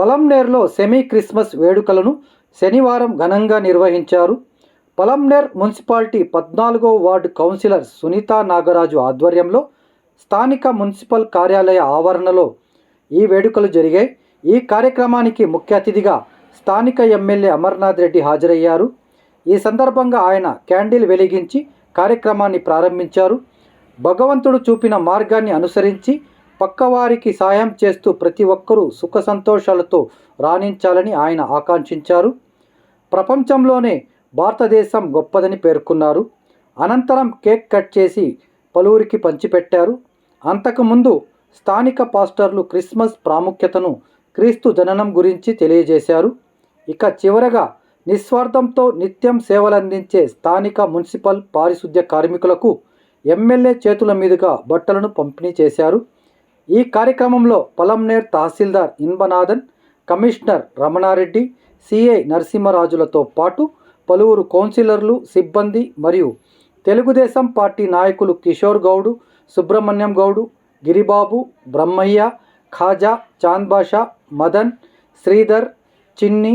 పొలంనేర్లో semi Christmas వేడుకలను శనివారం ఘనంగా నిర్వహించారు. పొలంనేర్ మున్సిపాలిటీ పద్నాలుగో వార్డు కౌన్సిలర్ సునీతా నాగరాజు ఆధ్వర్యంలో స్థానిక మున్సిపల్ కార్యాలయ ఆవరణలో ఈ వేడుకలు జరిగాయి. ఈ కార్యక్రమానికి ముఖ్య అతిథిగా స్థానిక ఎమ్మెల్యే అమర్నాథ్ రెడ్డి హాజరయ్యారు. ఈ సందర్భంగా ఆయన క్యాండిల్ వెలిగించి కార్యక్రమాన్ని ప్రారంభించారు. భగవంతుడు చూపిన మార్గాన్ని అనుసరించి పక్కవారికి సాయం చేస్తూ ప్రతి ఒక్కరూ సుఖ సంతోషాలతో రాణించాలని ఆయన ఆకాంక్షించారు. ప్రపంచంలోనే భారతదేశం గొప్పదని పేర్కొన్నారు. అనంతరం కేక్ కట్ చేసి పలువురికి పంచిపెట్టారు. అంతకుముందు స్థానిక పాస్టర్లు క్రిస్మస్ ప్రాముఖ్యతను క్రీస్తు జననం గురించి తెలియజేశారు. ఇక చివరగా నిస్వార్థంతో నిత్యం సేవలందించే స్థానిక మున్సిపల్ పారిశుద్ధ్య కార్మికులకు ఎమ్మెల్యే చేతుల మీదుగా బట్టలను పంపిణీ చేశారు. ఈ కార్యక్రమంలో పొలంనేర్ తహసీల్దార్ ఇన్బనాథన్ కమిషనర్ రమణారెడ్డి సిఐ నరసింహరాజులతో పాటు పలువురు కౌన్సిలర్లు సిబ్బంది మరియు తెలుగుదేశం పార్టీ నాయకులు కిషోర్ గౌడు సుబ్రహ్మణ్యం గౌడు గిరిబాబు బ్రహ్మయ్య ఖాజా చాంద్బాషా మదన్ శ్రీధర్ చిన్ని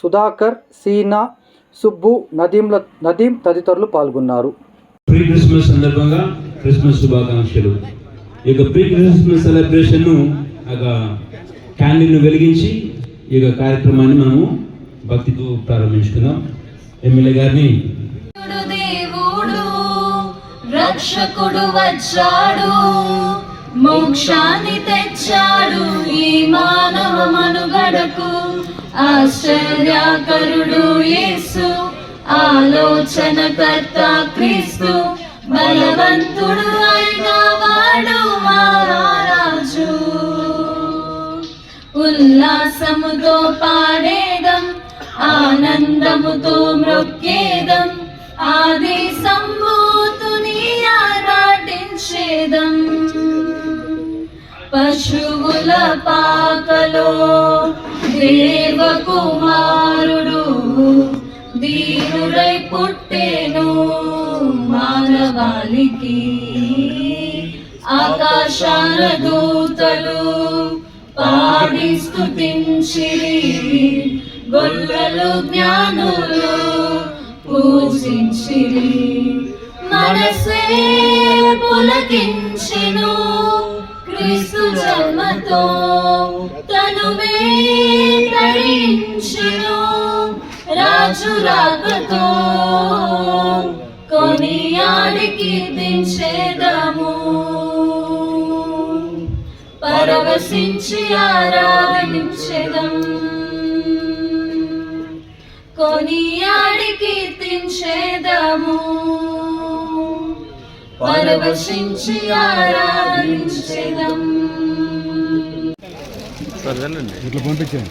సుధాకర్ సీనా సుబ్బు నదీంల నదీం తదితరులు పాల్గొన్నారు. ప్రీ క్రిస్మస్ సందర్భంగా క్రిస్మస్ శుభాకాంక్షలు. ఈ యొక్క ప్రీ క్రిస్మస్ సెలబ్రేషన్ క్యాండిల్ను వెలిగించి ఈ యొక్క కార్యక్రమాన్ని మనము భక్తితో ప్రారంభించుకుందాం. ఎమ్మెల్యే గారిని దేవుడు రక్షకుడు వచ్చాడు మోక్షాన్ని తెచ్చాడు ఈ మానవ మనుగడకు. ఆశ్చర్యాకరుడు యేసు ఆలోచనకర్త క్రీస్తు బలవంతుడు అయినావా ఆనందముతో పాడేదం ఆనందముతో మృక్కేదం ఆది సంభూతుని ఆరాటించేదం. పశువుల పాకలో దేవకుమారుడు దీనుడై పుట్టేను మానవాళికి. ఆకాశాల దూతలు పాడి స్థుతించిరి గొల్లలు జ్ఞానులు పూజించిరి. మనసే పులకించెను. క్రీస్తు జన్మతో తనువే తరించెను. రాజు రాకతో కొనియాడికి దించేదము పరవశించి ఆరాధించెదం. కొనియాడి కీర్తించేదము పరవశించి ఆరాధించెదం. ఇట్లా పంపించాను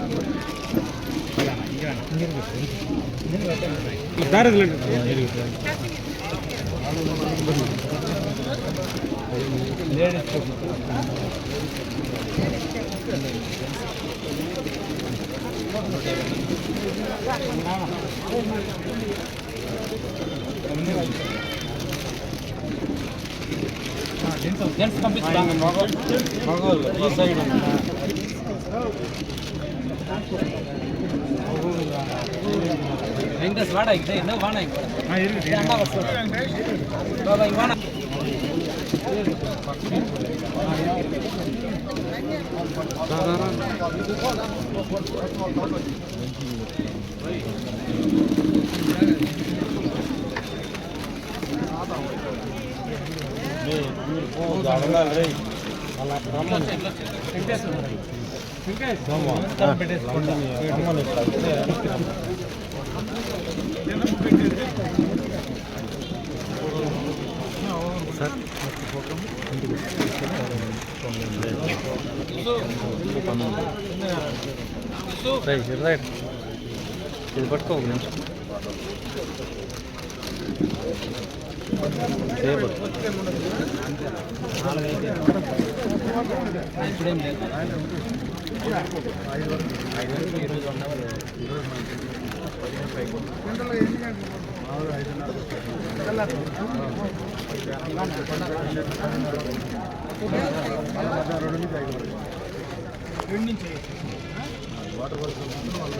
ఈ సైడ్ வெங்கடேஷ் வாடா இங்கே என்ன வாடா இங்கே பாபா இங்கே வாடா. Venkateswara Venkateswara sir right right ఇది పట్టుకో ఇప్పుడేం లేదు ఐదు వరకు ఐదు వరకు ఈరోజు ఉన్నావా లేదు ఈరోజు రెండు నుంచి వాటర్ వర్క్. వాళ్ళు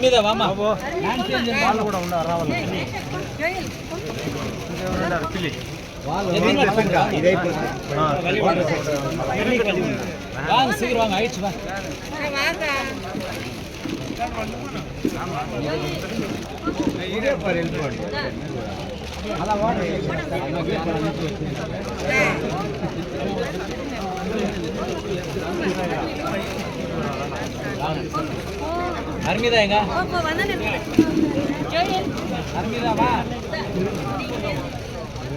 మీద వామ వాళ్ళు కూడా ఉన్నారు రావాలి வாங்க சீக்கிரம் வாங்க ஆயிடுச்சு அதான் அர்மிதா எங்க? அர்மிதாவா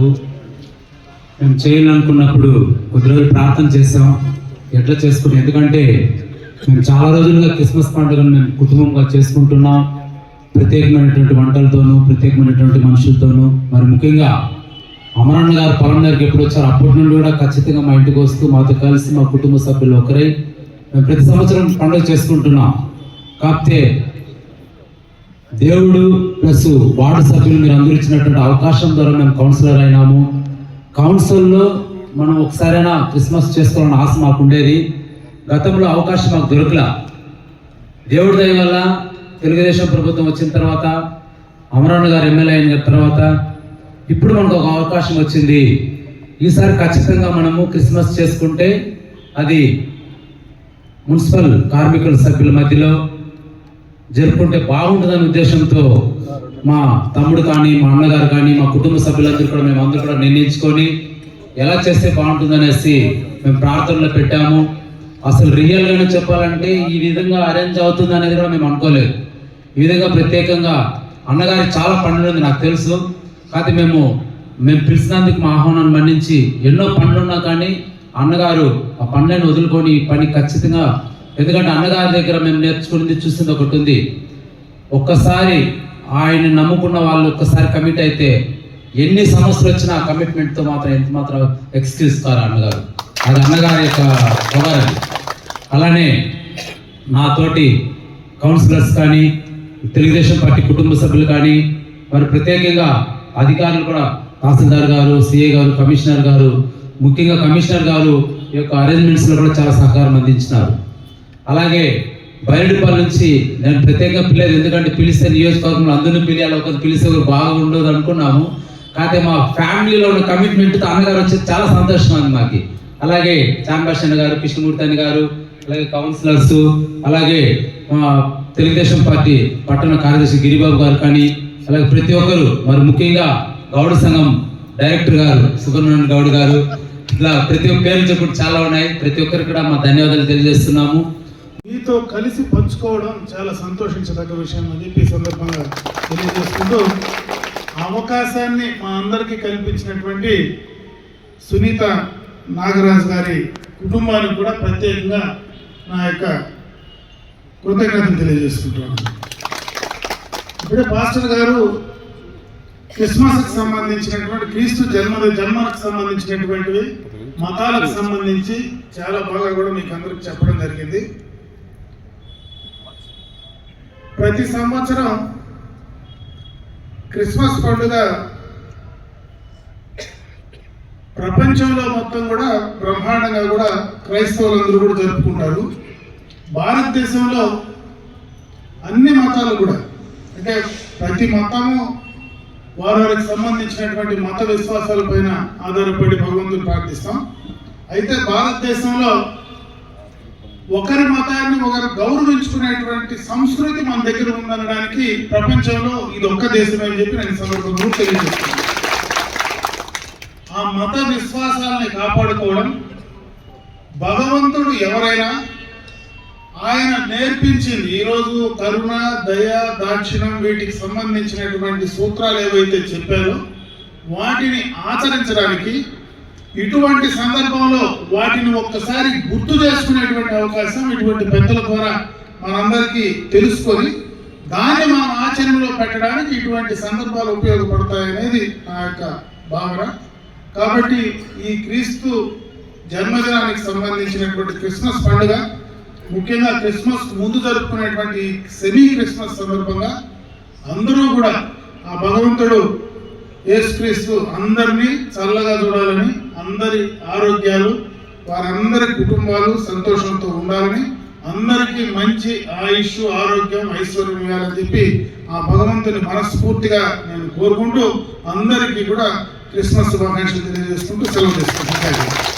మాకు మేము చేయాలనుకున్నప్పుడు కొద్ది రోజులు ప్రార్థన చేసాం ఎట్లా చేసుకుని ఎందుకంటే మేము చాలా రోజులుగా క్రిస్మస్ పండుగను మేము కుటుంబంగా చేసుకుంటున్నాం. ప్రత్యేకమైనటువంటి వంటలతోనూ ప్రత్యేకమైనటువంటి మనుషులతోనూ. మరి ముఖ్యంగా అమరన్న గారు పొలం దగ్గరికి ఎప్పుడు వచ్చారు అప్పటి నుండి కూడా ఖచ్చితంగా మా ఇంటికి వస్తూ మాతో కలిసి మా కుటుంబ సభ్యులు ఒకరై మేము ప్రతి సంవత్సరం పండుగ చేసుకుంటున్నాం. కాకపోతే దేవుడు ప్లస్ వార్డు సభ్యులు మీరు అందరూ ఇచ్చినటువంటి అవకాశం ద్వారా మేము కౌన్సిలర్ అయినాము. కౌన్సిల్లో మనం ఒకసారైనా క్రిస్మస్ చేసుకోవాలని ఆశ మాకు ఉండేది. గతంలో అవకాశం మాకు దొరకలా. దేవుడి దయ వల్ల తెలుగుదేశం ప్రభుత్వం వచ్చిన తర్వాత అమరావణ గారు ఎమ్మెల్యే అయిన తర్వాత ఇప్పుడు మనకు ఒక అవకాశం వచ్చింది. ఈసారి ఖచ్చితంగా మనము క్రిస్మస్ చేసుకుంటే అది మున్సిపల్ కార్మికుల సభ్యుల మధ్యలో జరుపుకుంటే బాగుంటుందనే ఉద్దేశంతో మా తమ్ముడు కానీ మా అన్నగారు కానీ మా కుటుంబ సభ్యులందరూ కూడా మేము అందరూ కూడా నిర్ణయించుకొని ఎలా చేస్తే బాగుంటుందనేసి మేము ప్రార్థనలో పెట్టాము. అసలు రియల్గానే చెప్పాలంటే ఈ విధంగా అరేంజ్ అవుతుంది అనేది కూడా మేము అనుకోలేదు. ఈ విధంగా ప్రత్యేకంగా అన్నగారి చాలా పనులు ఉంది నాకు తెలుసు. కాకపోతే మేము మేము పిలిచినందుకు మా ఆహ్వానాన్ని మన్నించి ఎన్నో పనులు ఉన్నా కానీ అన్నగారు ఆ పనులను వదులుకొని ఈ పని ఖచ్చితంగా ఎందుకంటే అన్నగారి దగ్గర మేము నేర్చుకున్నది చూసింది ఒకటి ఉంది. ఒక్కసారి ఆయన నమ్ముకున్న వాళ్ళు ఒక్కసారి కమిట్ అయితే ఎన్ని సమస్యలు వచ్చినా ఆ కమిట్మెంట్తో మాత్రం ఎంత మాత్రం ఎక్స్క్యూజ్ కారు అన్నగారు. అది అన్నగారి యొక్క పొగర్ అది. అలానే నాతోటి కౌన్సిలర్స్ కానీ తెలుగుదేశం పార్టీ కుటుంబ సభ్యులు కానీ మరి ప్రత్యేకంగా అధికారులు కూడా తహసీల్దార్ గారు సిఏ గారు కమిషనర్ గారు ముఖ్యంగా కమిషనర్ గారు ఈ యొక్క అరేంజ్మెంట్స్లో కూడా చాలా సహకారం అందించినారు. అలాగే బయలుపల్లి నుంచి నేను ప్రత్యేకంగా పిలేదు ఎందుకంటే పిలిస్తే నియోజకవర్గంలో అందరినీ పిలియాలి ఒకరు పిలిస్తే ఒకరు బాగుండదు అనుకున్నాము. కాకపోతే మా ఫ్యామిలీలో ఉన్న కమిట్మెంట్తో అన్నగారు వచ్చి చాలా సంతోషం అంది మాకు. అలాగే చాంబాషన్ గారు కృష్ణమూర్తి అని గారు అలాగే కౌన్సిలర్స్ అలాగే మా తెలుగుదేశం పార్టీ పట్టణ కార్యదర్శి గిరిబాబు గారు కానీ అలాగే ప్రతి ఒక్కరు మరి ముఖ్యంగా గౌడ సంఘం డైరెక్టర్ గారు సుబ్రహ్మణ్యం గౌడ్ గారు ఇట్లా ప్రతి ఒక్క పేరు చెప్పుడు చాలా ఉన్నాయి. ప్రతి ఒక్కరికి కూడా మా ధన్యవాదాలు తెలియజేస్తున్నాము. మీతో కలిసి పంచుకోవడం చాలా సంతోషించదగ్గ విషయం అని చెప్పి సందర్భంగా తెలియజేసుకుంటూ అవకాశాన్ని మా అందరికీ కల్పించినటువంటి సునీత నాగరాజు గారి కుటుంబానికి కూడా ప్రత్యేకంగా నా యొక్క కృతజ్ఞతలు తెలియజేసుకుంటున్నాను. ఇప్పుడే పాస్టర్ గారు క్రిస్మస్కి సంబంధించినటువంటి క్రీస్తు జన్మ జన్మకు సంబంధించినటువంటివి మతాలకు సంబంధించి చాలా బాగా కూడా మీకు అందరికి చెప్పడం జరిగింది. ప్రతి సంవత్సరం క్రిస్మస్ పండుగ ప్రపంచంలో మొత్తం కూడా బ్రహ్మాండంగా కూడా క్రైస్తవులందరూ కూడా జరుపుకుంటారు. భారతదేశంలో అన్ని మతాలు కూడా అంటే ప్రతి మతము వారి వారికి సంబంధించినటువంటి మత విశ్వాసాల పైన ఆధారపడి భగవంతుని ప్రార్థిస్తాం. అయితే భారతదేశంలో ఒకరి మతాన్ని ఒకరు గౌరవించుకునేటువంటి సంస్కృతి మన దగ్గర ఉందనడానికి ప్రపంచంలో ఇది ఒక్క దేశమే అని చెప్పి నేను సందర్భంలో తెలియజేస్తున్నాను. ఆ మత విశ్వాసాలని కాపాడుకోవడం భగవంతుడు ఎవరైనా ఆయన నేర్పించింది ఈరోజు కరుణ దయ దాక్షిణం వీటికి సంబంధించినటువంటి సూత్రాలు ఏవైతే చెప్పారో వాటిని ఆచరించడానికి ఇటువంటి సందర్భంలో వాటిని ఒక్కసారి గుర్తు చేసుకునేటువంటి అవకాశం ఇటువంటి పెద్దల ద్వారా మనందరికీ తెలుసుకొని దాన్ని మనం ఆచరణలో పెట్టడానికి ఇటువంటి సందర్భాలు ఉపయోగపడతాయనేది నా యొక్క భావన. కాబట్టి ఈ క్రీస్తు జన్మదినానికి సంబంధించినటువంటి క్రిస్మస్ పండుగ ముఖ్యంగా క్రిస్మస్ ముందు జరుపుకునేటువంటి సెమీ క్రిస్మస్ సందర్భంగా అందరూ కూడా ఆ భగవంతుడు యేసుక్రీస్తు అందరినీ చల్లగా చూడాలని అందరి ఆరోగ్యాలు వారందరి కుటుంబాలు సంతోషంతో ఉండాలని అందరికీ మంచి ఆయుష్ ఆరోగ్యం ఐశ్వర్యం ఇవ్వాలని చెప్పి ఆ భగవంతుని మనస్ఫూర్తిగా నేను కోరుకుంటూ అందరికీ కూడా క్రిస్మస్ శుభాకాంక్షలు తెలియజేసుకుంటూ సెలవు తీసుకుంటాను